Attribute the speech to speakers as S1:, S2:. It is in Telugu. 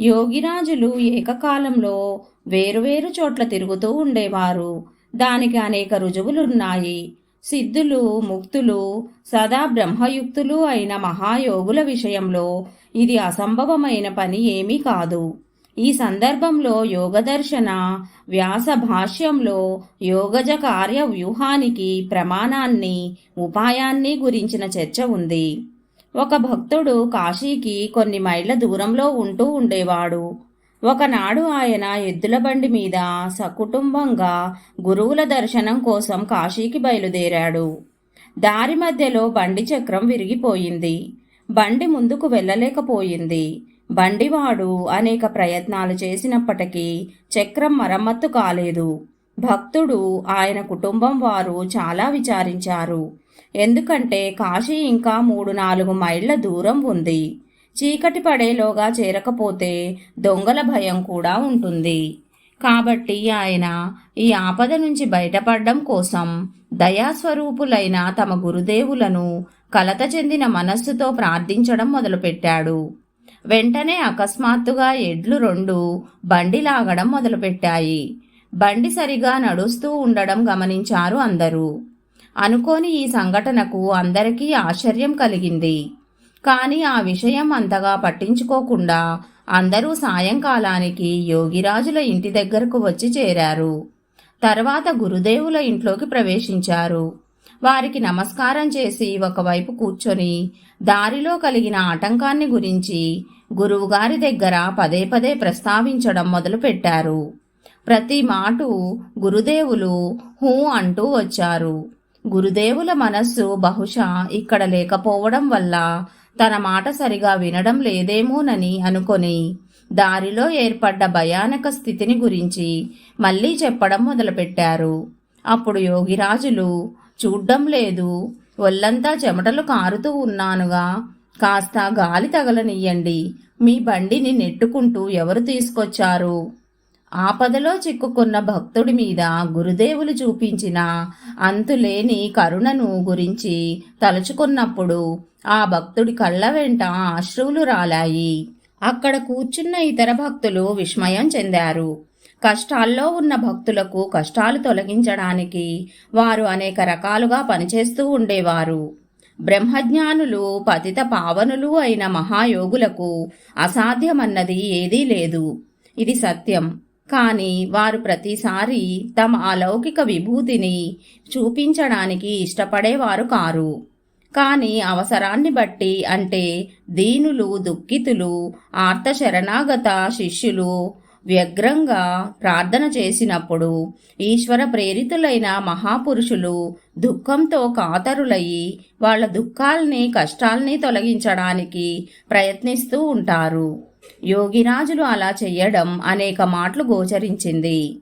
S1: యోగిరాజులు ఏకకాలంలో వేరువేరు చోట్ల తిరుగుతూ ఉండేవారు. దానికి అనేక రుజువులున్నాయి. సిద్ధులు ముక్తులు సదా బ్రహ్మయుక్తులు అయిన మహాయోగుల విషయంలో ఇది అసంభవమైన పని ఏమీ కాదు. ఈ సందర్భంలో యోగదర్శన వ్యాస భాష్యంలో యోగజ కార్య వ్యూహానికి ప్రమాణాన్ని ఉపాయాన్ని గురించిన చర్చ ఉంది. ఒక భక్తుడు కాశీకి కొన్ని మైళ్ళ దూరంలో ఉంటూ ఉండేవాడు. ఒకనాడు ఆయన ఎద్దుల బండి మీద సకుటుంబంగా గురువుల దర్శనం కోసం కాశీకి బయలుదేరాడు. దారి మధ్యలో బండి చక్రం విరిగిపోయింది. బండి ముందుకు వెళ్ళలేకపోయింది. బండివాడు అనేక ప్రయత్నాలు చేసినప్పటికీ చక్రం మరమ్మత్తు కాలేదు. భక్తుడు ఆయన కుటుంబం వారు చాలా విచారించారు. ఎందుకంటే కాశీ ఇంకా మూడు నాలుగు మైళ్ళ దూరం ఉంది. చీకటి పడేలోగా చేరకపోతే దొంగల భయం కూడా ఉంటుంది. కాబట్టి ఆయన ఈ ఆపద నుంచి బయటపడడం కోసం దయాస్వరూపులైన తమ గురుదేవులను కలత చెందిన మనస్సుతో ప్రార్థించడం మొదలుపెట్టాడు. వెంటనే అకస్మాత్తుగా ఎడ్లు రెండు బండి లాగడం మొదలుపెట్టాయి. బండి సరిగా నడుస్తూ ఉండడం గమనించారు అందరూ. అనుకోని ఈ సంఘటనకు అందరికీ ఆశ్చర్యం కలిగింది. కానీ ఆ విషయం అంతగా పట్టించుకోకుండా అందరూ సాయంకాలానికి యోగిరాజుల ఇంటి దగ్గరకు వచ్చి చేరారు. తర్వాత గురుదేవుల ఇంట్లోకి ప్రవేశించారు. వారికి నమస్కారం చేసి ఒకవైపు కూర్చొని దారిలో కలిగిన ఆటంకాన్ని గురించి గురువుగారి దగ్గర పదే పదే ప్రస్తావించడం మొదలుపెట్టారు. ప్రతి మాటు గురుదేవులు హూ అంటూ వచ్చారు. గురుదేవుల మనస్సు బహుశా ఇక్కడ లేకపోవడం వల్ల తన మాట సరిగా వినడం లేదేమోనని అనుకొని దారిలో ఏర్పడ్డ భయానక స్థితిని గురించి మళ్ళీ చెప్పడం మొదలుపెట్టారు. అప్పుడు యోగిరాజులు చూడ్డం లేదు ఒళ్ళంతా చెమటలు కారుతూ ఉన్నానుగా కాస్త గాలి తగలనియ్యండి మీ బండిని నెట్టుకుంటూ ఎవరు తీసుకొచ్చారు? ఆపదలో చిక్కుకున్న భక్తుడి మీద గురుదేవులు చూపించిన అంతులేని కరుణను గురించి తలుచుకున్నప్పుడు ఆ భక్తుడి కళ్ళ వెంట అశ్రువులు రాలాయి. అక్కడ కూర్చున్న ఇతర భక్తులు విస్మయం చెందారు. కష్టాల్లో ఉన్న భక్తులకు కష్టాలు తొలగించడానికి వారు అనేక రకాలుగా పనిచేస్తూ ఉండేవారు. బ్రహ్మజ్ఞానులు పతిత పావనులు అయిన మహాయోగులకు అసాధ్యమన్నది ఏదీ లేదు. ఇది సత్యం. కానీ వారు ప్రతిసారి తమ అలౌకిక విభూతిని చూపించడానికి ఇష్టపడేవారు కారు. కానీ అవసరాన్ని బట్టి అంటే దీనులు దుఃఖితులు ఆర్తశరణాగత శిష్యులు వ్యగ్రంగా ప్రార్థన చేసినప్పుడు ఈశ్వర ప్రేరితులైన మహాపురుషులు దుఃఖంతో కాతరులయ్యి వాళ్ళ దుఃఖాల్ని కష్టాల్ని తొలగించడానికి ప్రయత్నిస్తూ ఉంటారు. యోగిరాజులు అలా చెయ్యడం అనేక మాటలు గోచరించింది.